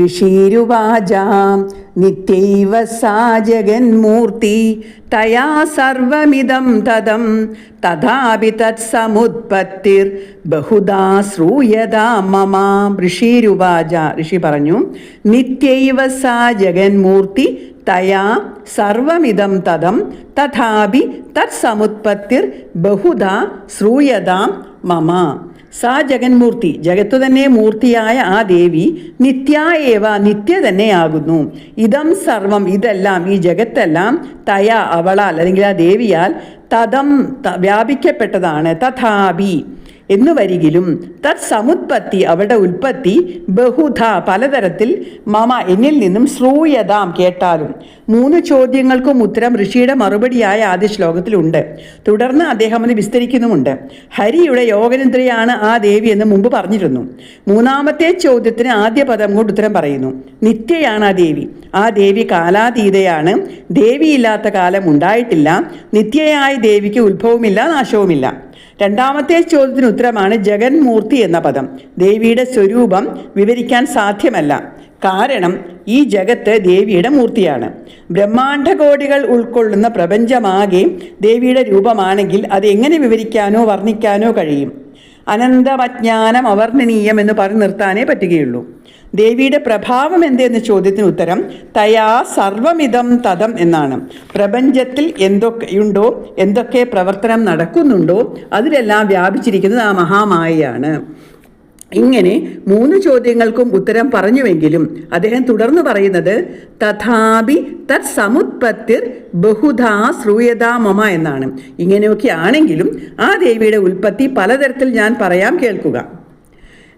ഋഷീരുവാചാം. നിത്യൈവ സാ ജഗന്മൂർത്തി തയാ സർവമിതം തദം തഥാപി തത്സമുത്പത്തിർ ബഹുദാ ശ്രൂയതാ മമ. ഋഷീരുവാച ഋഷി പറഞ്ഞു നിത്യൈവ സാ ജഗന്മൂർത്തി തയാ സർവമിതം തദം തഥാപി തത്സമുത്പത്തിർ ബഹുദാ ശ്രൂയതാം മമ. സാ ജഗന്മൂർത്തി ജഗത്തു തന്നെ മൂർത്തിയായ ആ ദേവി നിത്യായേവ നിത്യ തന്നെയാകുന്നു ഇതം സർവം ഇതെല്ലാം ഈ ജഗത്തെല്ലാം തയ അവളാൽ അല്ലെങ്കിൽ ആ ദേവിയാൽ തതം വ്യാപിക്കപ്പെട്ടതാണ്. തഥാപി. എന്നു വരികിലും തത് സമുത്പത്തി അവിടെ ഉൽപ്പത്തി ബഹുധ പലതരത്തിൽ മമ എന്നിൽ നിന്നും ശ്രൂയതാം കേട്ടാലും. മൂന്ന് ചോദ്യങ്ങൾക്കും ഉത്തരം ഋഷിയുടെ മറുപടിയായ ആദ്യ ശ്ലോകത്തിലുണ്ട്. തുടർന്ന് അദ്ദേഹം അത് വിസ്തരിക്കുന്നുമുണ്ട്. ഹരിയുടെ യോഗനിദ്രയാണ് ആ ദേവി എന്ന് മുമ്പ് പറഞ്ഞിരുന്നു. മൂന്നാമത്തെ ചോദ്യത്തിന് ആദ്യ പദം കൊണ്ട് ഉത്തരം പറയുന്നു. നിത്യയാണ് ആ ദേവി. ആ ദേവി കാലാതീതയാണ്. ദേവിയില്ലാത്ത കാലം ഉണ്ടായിട്ടില്ല. നിത്യയായ ദേവിക്ക് ഉത്ഭവമില്ല നാശവുമില്ല. രണ്ടാമത്തെ ചോദ്യത്തിന് ഉത്തരമാണ് ജഗന്മൂർത്തി എന്ന പദം. ദേവിയുടെ സ്വരൂപം വിവരിക്കാൻ സാധ്യമല്ല. കാരണം ഈ ജഗത്ത് ദേവിയുടെ മൂർത്തിയാണ്. ബ്രഹ്മാണ്ഡകോടികൾ ഉൾക്കൊള്ളുന്ന പ്രപഞ്ചമാകെ ദേവിയുടെ രൂപമാണെങ്കിൽ അത് എങ്ങനെ വിവരിക്കാനോ വർണിക്കാനോ കഴിയും? അനന്തമജ്ഞാനം അവർണനീയം എന്ന് പറഞ്ഞു നിർത്താനേ പറ്റുകയുള്ളൂ. ദേവിയുടെ പ്രഭാവം എന്തെന്ന ചോദ്യത്തിന് ഉത്തരം തയാ സർവമിതം തതം എന്നാണ്. പ്രപഞ്ചത്തിൽ എന്തൊക്കെയുണ്ടോ എന്തൊക്കെ പ്രവർത്തനം നടക്കുന്നുണ്ടോ അതിലെല്ലാം വ്യാപിച്ചിരിക്കുന്നത് ആ മഹാമായയാണ്. ഇങ്ങനെ മൂന്ന് ചോദ്യങ്ങൾക്കും ഉത്തരം പറഞ്ഞുവെങ്കിലും അദ്ദേഹം തുടർന്ന് പറയുന്നത് തഥാപി തത് സമുത്പത്തിർ ബഹുധാ ശ്രൂയതാ മമ എന്നാണ്. ഇങ്ങനെയൊക്കെ ആണെങ്കിലും ആ ദേവിയുടെ ഉൽപ്പത്തി പലതരത്തിൽ ഞാൻ പറയാം കേൾക്കുക.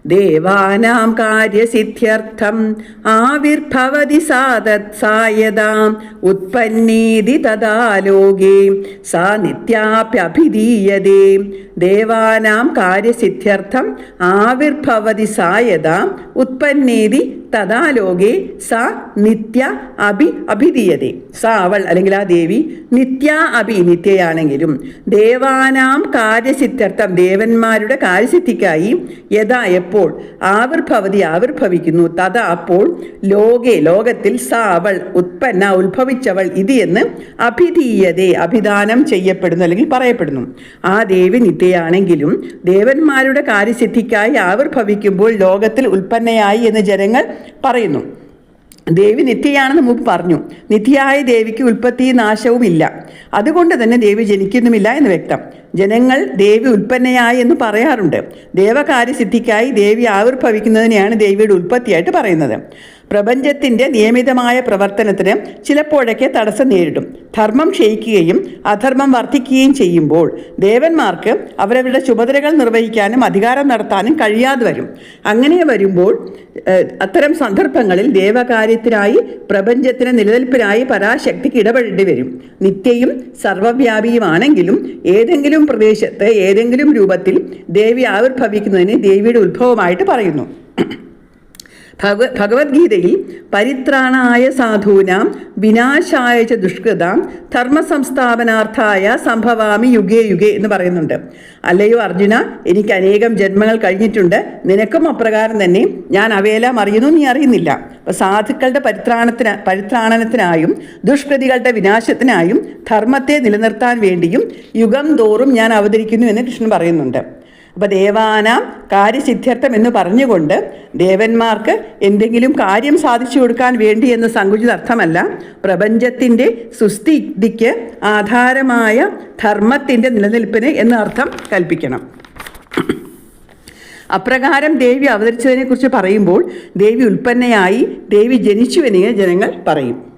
ദേവാനാം കാര്യസിദ്ധ്യർത്ഥം. ആവിർഭവതി സാതത്സായതാം ഉത്പന്നീതി തദാലോകേ. സാ നിത്യാപ്യഭിധീയതേ. ദേവാനാം കാര്യസിദ്ധ്യർത്ഥം. ആവിർഭവതി സായതാം. ഉത്പന്നീതി തഥാലോകെ സാ നിത്യ അഭി അഭിധീയതേ. സാ അവൾ അല്ലെങ്കിൽ ആ ദേവി നിത്യ അഭി നിത്യയാണെങ്കിലും ദേവാനാം കാര്യസിദ്ധ്യർത്ഥം ദേവന്മാരുടെ കാര്യസിദ്ധിക്കായി യഥാ എപ്പോൾ ആവിർഭവതി ആവിർഭവിക്കുന്നു. തത അപ്പോൾ ലോകെ ലോകത്തിൽ സ അവൾ ഉത്പന്ന ഉത്ഭവിച്ചവൾ ഇത് എന്ന് അഭിധീയതെ അഭിദാനം ചെയ്യപ്പെടുന്നു അല്ലെങ്കിൽ പറയപ്പെടുന്നു. ആ ദേവി നിത്യയാണെങ്കിലും ദേവന്മാരുടെ കാര്യസിദ്ധിക്കായി ആവിർഭവിക്കുമ്പോൾ ലോകത്തിൽ ഉൽപ്പന്നയായി എന്ന് ജനങ്ങൾ പറയുന്നു. ദേവി നിത്യയാണെന്ന് മുമ്പ് പറഞ്ഞു. നിത്യയായ ദേവിക്ക് ഉൽപ്പത്തി നാശവും ഇല്ല. അതുകൊണ്ട് തന്നെ ദേവി ജനിക്കുന്നുമില്ല എന്ന് വ്യക്തം. ജനങ്ങൾ ദേവി ഉൽപ്പന്നയായി എന്ന് പറയാറുണ്ട്. ദേവകാര്യസിദ്ധിക്കായി ദേവി ആവിർഭവിക്കുന്നതിനെയാണ് ദേവിയുടെ ഉൽപ്പത്തിയായിട്ട് പറയുന്നത്. പ്രപഞ്ചത്തിന്റെ നിയമിതമായ പ്രവർത്തനത്തിന് ചിലപ്പോഴൊക്കെ തടസ്സം നേരിടും. ധർമ്മം ക്ഷയിക്കുകയും അധർമ്മം വർദ്ധിക്കുകയും ചെയ്യുമ്പോൾ ദേവന്മാർക്ക് അവരവരുടെ ചുമതലകൾ നിർവഹിക്കാനും അധികാരം നടത്താനും കഴിയാതെ വരും. അങ്ങനെ വരുമ്പോൾ അത്തരം സന്ദർഭങ്ങളിൽ ദേവകാര്യത്തിനായി പ്രപഞ്ചത്തിന് നിലനിൽപ്പിനായി പരാശക്തിക്ക് ഇടപെടേണ്ടി വരും. നിത്യയും സർവവ്യാപിയുമാണെങ്കിലും ഏതെങ്കിലും പ്രദേശത്ത് ഏതെങ്കിലും രൂപത്തിൽ ദേവി ആവിർഭവിക്കുന്നതിന് ദേവിയുടെ ഉത്ഭവമായിട്ട് പറയുന്നു. ഭഗ ഭഗവത്ഗീതയിൽ പരിത്രാണായ സാധൂനാം വിനാശായ ച ദുഷ്കൃതാം ധർമ്മസംസ്ഥാപനാർത്ഥായ സംഭവാമി യുഗേ യുഗേ എന്ന് പറയുന്നുണ്ട്. അല്ലയോ അർജുന എനിക്ക് അനേകം ജന്മങ്ങൾ കഴിഞ്ഞിട്ടുണ്ട്. നിനക്കും അപ്രകാരം തന്നെ. ഞാൻ അവയെല്ലാം അറിയുന്നു നീ അറിയുന്നില്ല. അപ്പോൾ സാധുക്കളുടെ പരിത്രാണത്തിന് പരിത്രാണനത്തിനായും ദുഷ്കൃതികളുടെ വിനാശത്തിനായും ധർമ്മത്തെ നിലനിർത്താൻ വേണ്ടിയും യുഗം തോറും ഞാൻ അവതരിക്കുന്നു എന്ന് കൃഷ്ണൻ പറയുന്നുണ്ട്. അപ്പോൾ ദേവാനാം കാര്യസിദ്ധ്യർത്ഥം എന്ന് പറഞ്ഞുകൊണ്ട് ദേവന്മാർക്ക് എന്തെങ്കിലും കാര്യം സാധിച്ചു കൊടുക്കാൻ വേണ്ടി എന്ന് സങ്കുചിതർത്ഥമല്ല പ്രപഞ്ചത്തിന്റെ സുസ്ഥിതിക്ക് ആധാരമായ ധർമ്മത്തിന്റെ നിലനിൽപ്പിന് എന്ന അർത്ഥം കൽപ്പിക്കണം. അപ്രകാരം ദേവി അവതരിച്ചതിനെക്കുറിച്ച് പറയുമ്പോൾ ദേവി ഉൽപ്പന്നയായി ദേവി ജനിച്ചു എന്നിങ്ങനെ ജനങ്ങൾ പറയും.